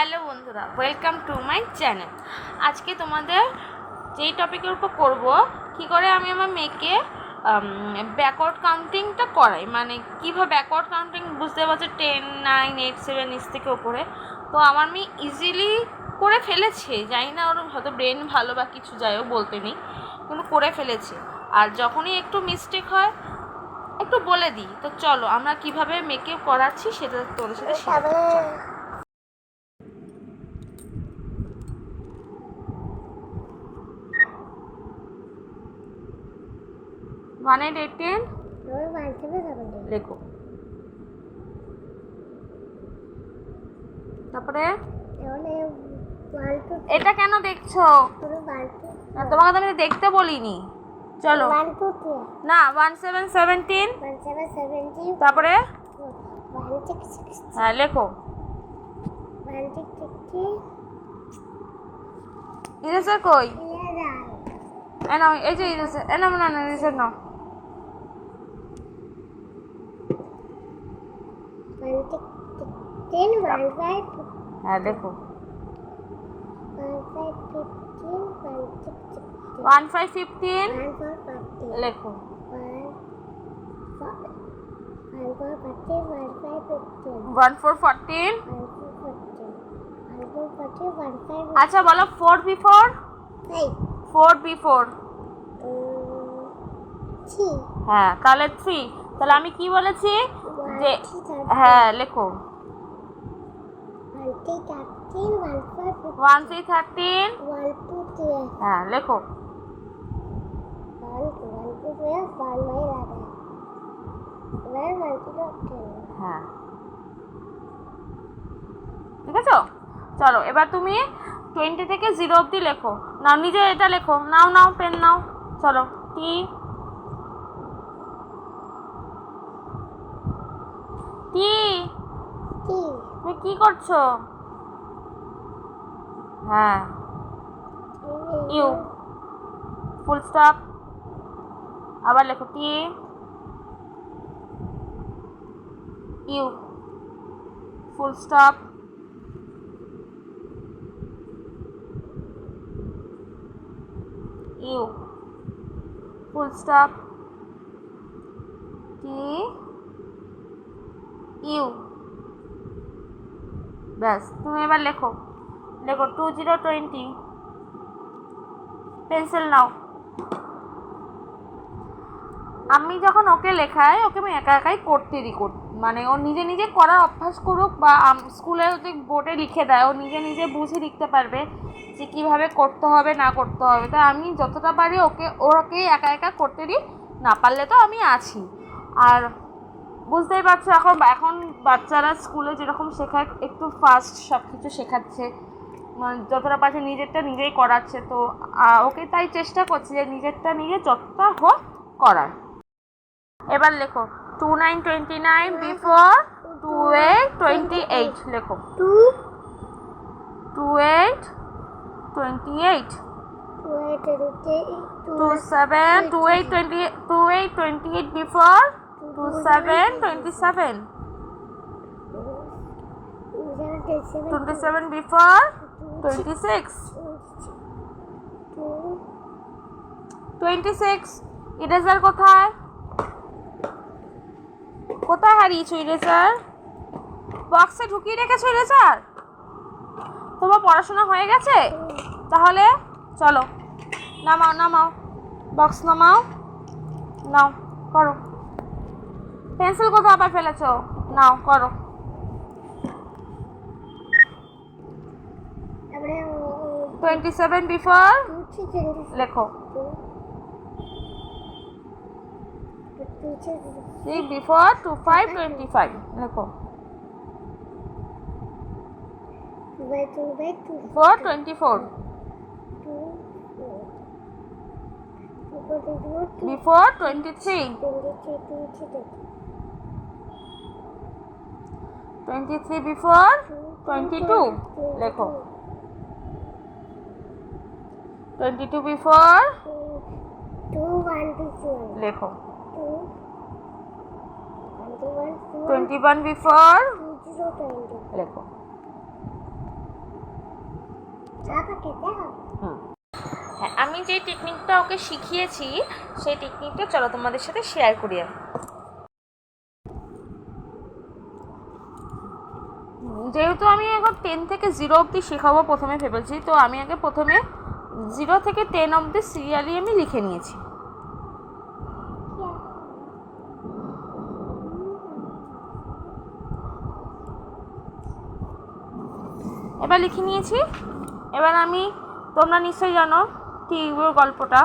Hello বন্ধুরা welcome to my channel আজকে তোমাদের যেই টপিকের উপর করব, কি করে আমি আমার মেয়েকে ব্যাকওয়ার্ড কাউন্টিংটা করাই? মানে কীভাবে ব্যাকওয়ার্ড কাউন্টিং বুঝতে পারছ? টেন নাইন এইট সেভেন ইস থেকে ওপরে তো আমার মেয়ে ইজিলি করে ফেলেছে। জানি না ওর হয়তো ব্রেন ভালো বা কিছু, যাই হোক, বলতে নেই। কিন্তু করে ফেলেছে। আর যখনই একটু মিস্টেক হয়, একটু বলে দিই। তো চলো, আমরা কীভাবে মেয়েকে করাচ্ছি সেটা তোদের সাথে শেয়ার চলো ওয়ান এইট এইট টেন লেখো তারপরে? এটা কেন দেখছ? না তোমাকে তো আমি দেখতে বলিনি। চলো। না ওয়ান সেভেন সেভেন্টিন তারপরে? হ্যাঁ লেখো। ইরেজার কই? এ নাও এই যে ইরেজার এ নাও না না ইরেজার নাও। হ্যাঁ লেখো। ওয়ান ফাইভ ফিফটিন লেখো ওয়ান ফোর ফোরটিন আচ্ছা বলো four B four four B four হ্যাঁ তাহলে থ্রি তাহলে আমি কি বলেছি? যে হ্যাঁ লেখো। ওয়ান থ্রি থার্টিন হ্যাঁ লেখো। হ্যাঁ। ঠিক আছে? চলো এবার তুমি টোয়েন্টি থেকে জিরো অবধি লেখো। নাও নিজে এটা লেখো। নাও নাও পেন নাও। চলো টি টি তুমি কি করছ? হ্যাঁ। ইউ। ফুল স্টপ আবার লেখো T. U. Full stop U. Full stop T. U ব্যাস, তুমি এবার লেখো। লেখো টু জিরো টোয়েন্টি পেন্সিল নাও। আমি যখন ওকে লেখাই, ওকে আমি একা একাই করতে দিই মানে ও নিজে নিজে করার অভ্যাস করুক বা স্কুলে যদি বোর্ডে লিখে দেয়, ও নিজে নিজে বুঝে লিখতে পারবে যে কীভাবে করতে হবে, না করতে হবে। তা আমি যতটা পারি ওকে ওকে একা একা করতে দিই, না পারলে তো আমি আছি। আর বুঝতেই পারছ এখন এখন বাচ্চারা স্কুলে যেরকম শেখায় একটু ফাস্ট সব কিছু শেখাচ্ছে। মানে যতটা পারছে নিজেরটা নিজেই করাচ্ছে তো ওকে তাই চেষ্টা করছে যে নিজেরটা নিজে যতটা হোক করার। এবার লেখো two nine twenty nine before two eight twenty eight লেখো। Two two eight twenty eight two seven two eight twenty two eight twenty eight before two seven twenty seven twenty seven before twenty six twenty six কোথায়? কোথায় হারিয়েছো eraser বক্সে ঢুকিয়ে রেখেছো eraser তোমার পড়াশোনা হয়ে গেছে? তাহলে চলো, নামাও নামাও। বক্স নামাও, নাও, করো। পেন্সিল কোথাও আবার ফেলেছো? নাও করো। টোয়েন্টি সেভেন বিফোর লেখো। Before two five twenty five লেখো। Four twenty four before twenty three twenty three before twenty two লেখো টোয়েন্টি টু বিফোর লেখো টোয়েন্টি ওয়ান বিফোর লেখো হ্যাঁ আমি যে টেকনিকটা ওকে শিখিয়েছি সেই টেকনিকটা চলো তোমাদের সাথে শেয়ার করি আমি। যেহেতু আমি এখন টেন থেকে জিরো অবধি শেখাবো প্রথমে ভেবেছি, তো আমি আগে প্রথমে জিরো থেকে টেন অবধি সিরিয়ালি আমি লিখে নিয়েছি। এবার লিখে নিয়েছি, এবার আমি, তোমরা নিশ্চয়ই জানো টিউবের গল্পটা।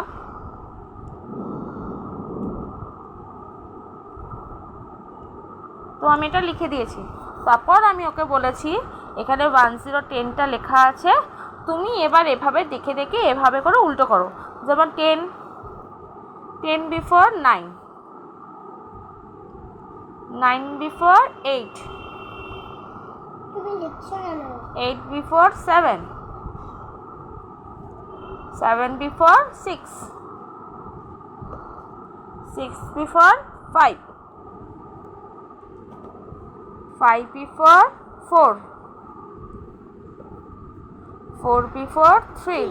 তো আমি এটা লিখে দিয়েছি। তারপর আমি ওকে বলেছি এখানে ওয়ান জিরো টেনটা লেখা আছে তুমি এবার এভাবে দেখে দেখে এভাবে করে উল্টো করো। যেমন ten ten before nine nine before eight eight before seven seven before six six before five five before four four before three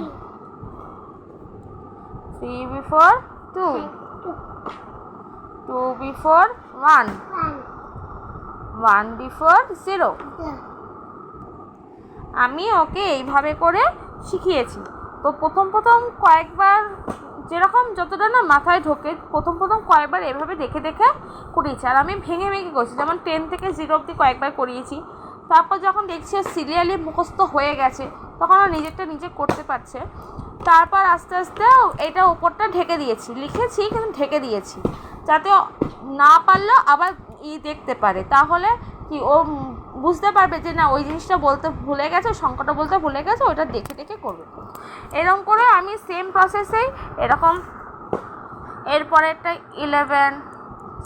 three before two two before one one one before zero আমি okay এইভাবে করে শিখিয়েছি। তো প্রথম প্রথম কয়েকবার যেরকম যতটা না মাথায় ঢোকে, প্রথম প্রথম কয়েকবার এভাবে দেখে দেখে করিয়েছি। আর আমি ভেঙে ভেঙে করছি, যেমন টেন থেকে জিরো অবধি কয়েকবার করিয়েছি। তারপর যখন দেখছি সিরিয়ালি মুখস্থ হয়ে গেছে, তখন ও নিজেরটা নিজে করতে পারছে। তারপর আস্তে আস্তে এটা ওপরটা ঢেকে দিয়েছি। লিখেছি, কিন্তু ঢেকে দিয়েছি। যাতে না পারলেও আবার ই দেখতে পারে। তাহলে কি, ও বুঝতে পারবে যে না, ওই জিনিসটা বলতে ভুলে গেছে, সংকটটা বলতে ভুলে গেছে, ওটা দেখে দেখে করবে। এরকম করে আমি সেম প্রসেসেই এরকম এরপরেরটা eleven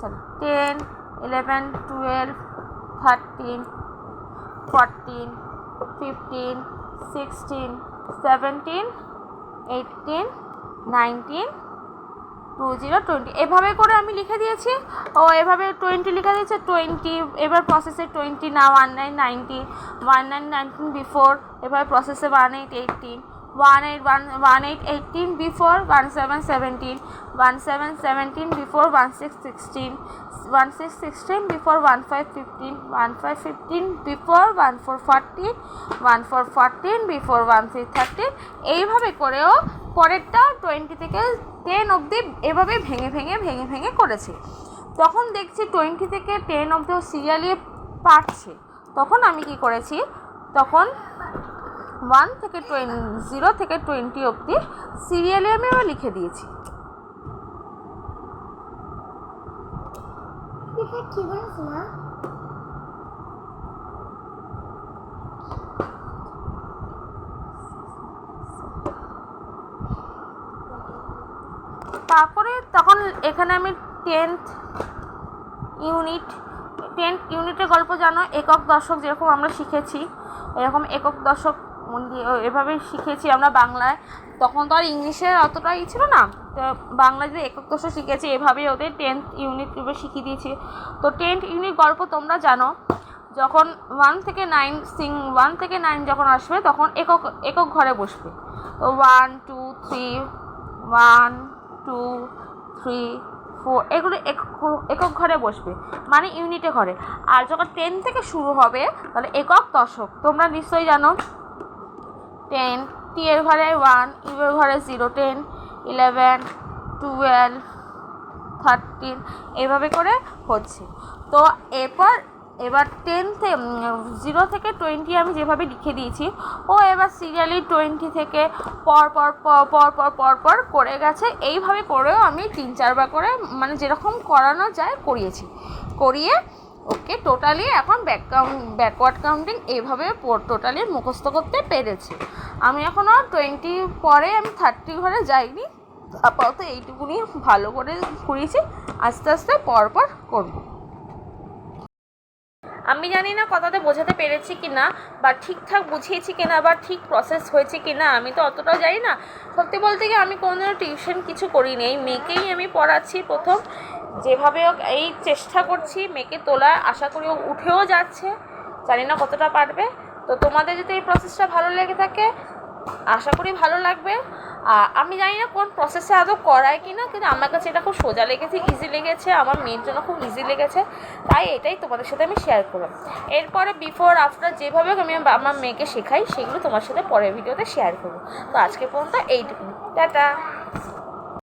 sorry ten eleven twelve thirteen fourteen fifteen sixteen seventeen eighteen nineteen two zero twenty এভাবে করে আমি লিখে দিয়েছি। ও, এভাবে টোয়েন্টি লিখে দিয়েছে টোয়েন্টি এবার প্রসেসে টোয়েন্টি না one nine ninety one nine nineteen before এভাবে প্রসেসে one eight eighteen one eight one one eight eighteen before one seven seventeen one seven seventeen before one six sixteen one six sixteen before one five fifteen one five fifteen before one four fourteen one four fourteen before one three thirteen এইভাবে করেও পরেরটা twenty থেকে ten অবধি এভাবে ভেঙে ভেঙে ভেঙে ভেঙে করেছে। তখন দেখছি টোয়েন্টি থেকে টেন অবধি ও সিরিয়ালি পারছে। তখন আমি কি করেছি? তখন ওয়ান থেকে টোয়েন জিরো থেকে টোয়েন্টি অবধি সিরিয়ালে আমি আবার লিখে দিয়েছি। তারপরে তখন এখানে আমি টেন্থ ইউনিট টেন্থ ইউনিটের গল্প জানো একক দশক যেরকম আমরা শিখেছি এরকম একক দশক দিয়ে এভাবে শিখেছি আমরা বাংলায়। তখন তো আর ইংলিশে অতটা ই ছিল না। তো বাংলায় যে একক দশক শিখেছি, এভাবেই ওদের টেন্থ ইউনিট শিখিয়ে দিয়েছি। তো টেন্থ ইউনিট গল্প তোমরা জানো, যখন ওয়ান থেকে নাইন সিং ওয়ান থেকে নাইন যখন আসবে, তখন একক একক ঘরে বসবে। তো one two three one two three four এগুলো একক একক ঘরে বসবে মানে ইউনিটে ঘরে। আর যখন টেন থেকে শুরু হবে, তাহলে একক দশক। তোমরা নিশ্চয়ই জানো টেন টি এর ঘরে ওয়ান ইউ এর ঘরে zero ten eleven twelve thirteen এভাবে করে হচ্ছে। তো এরপর, এবার টেন জিরো থেকে টোয়েন্টি আমি যেভাবে লিখে দিয়েছি, ও এবার সিরিয়ালি টোয়েন্টি থেকে পর পর পর পর পর পর করে গেছে। এইভাবে করেও আমি তিন, চারবার করে মানে যেরকম করানো যায়, করিয়েছি। করিয়ে ওকে টোটালি এখন ব্যাক কাউন্ট ব্যাকওয়ার্ড কাউন্টিং এইভাবে টোটালি মুখস্থ করতে পেরেছি। আমি এখনও টোয়েন্টি পরে, আমি থার্টি ঘরে যাইনি। আপাতত এইটুকুনি ভালো করে ঘুরিয়েছি। আস্তে আস্তে পর পর করব। আমি জানি না কথাতে বোঝাতে পেরেছি কি না বা ঠিকঠাক বুঝিয়েছি কি না বা ঠিক প্রসেস হয়েছে কি না আমি তো অতটাও জানি না। সত্যি বলতে গিয়ে আমি কোনোদিনও টিউশন কিছু করিনি। এই মেয়েকেই আমি পড়াচ্ছি প্রথম। যেভাবে হোক এই চেষ্টা করছি মেয়েকে তোলা আশা করি ও উঠেও যাচ্ছে। জানি না কতটা পারবে। তো তোমাদের যদি এই প্রসেসটা ভালো লেগে থাকে আশা করি ভালো লাগবে। আমি জানি না কোন প্রসেসে আদৌ করায় কি না কিন্তু আমার কাছে এটা খুব সোজা লেগেছে ইজি লেগেছে, আমার মেয়ের জন্য খুব ইজি লেগেছে। তাই এটাই তোমাদের সাথে আমি শেয়ার করলাম। এরপরে বিফোর আফটার যেভাবে আমি আমার মেয়েকে শেখাই, সেগুলো তোমার সাথে পরের ভিডিওতে শেয়ার করব। তো আজকে পর্যন্ত এইটুকু টাটা।